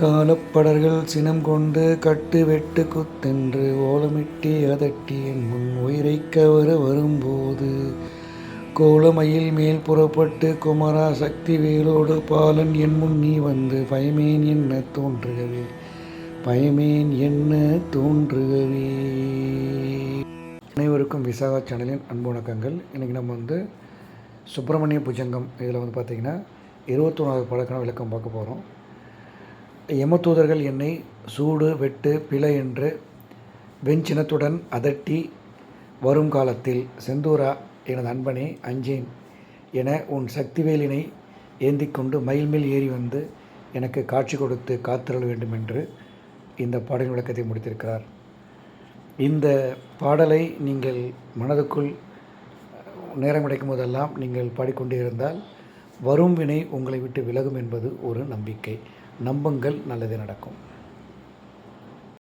காலப்படர்கள் சினம் கொண்டு கட்டு வெட்டு குத்தென்று ஓலமிட்டி அதட்டி என் முன் உயிரை கவர வரும்போது கோலமயில் மேல் புறப்பட்டு குமரா சக்தி வேலோடு பாலன் என் முன் நீ வந்து பயமேன் என்ன தோன்றுகவே? பயமேன் என்ன தோன்றுகவே? அனைவருக்கும் விசாகா சேனலின் அன்பு வணக்கங்கள். இன்றைக்கி நம்ம வந்து சுப்பிரமணிய புஜங்கம் இதில் வந்து பார்த்திங்கன்னா இருபத்தொன்னாவது பழக்கண விளக்கம் பார்க்க போகிறோம் யமதூதர்கள் என்னை சூடு வெட்டு பிழை என்று வெஞ்சினத்துடன் அதட்டி வரும் காலத்தில் செந்தூரா எனது அன்பனே அஞ்சேன் என உன் சக்திவேலினை ஏந்தி கொண்டு மயில் மேல் ஏறி வந்து எனக்கு காட்சி கொடுத்து காத்திரல் வேண்டும் என்று இந்த பாடல் விளக்கத்தை முடித்திருக்கிறார். இந்த பாடலை நீங்கள் மனதுக்குள் நேரம் கிடைக்கும் போதெல்லாம் நீங்கள் பாடிக்கொண்டே இருந்தால் வரும் வினை உங்களை விட்டு விலகும் என்பது ஒரு நம்பிக்கை. நம்புங்கள் நல்லது நடக்கும்.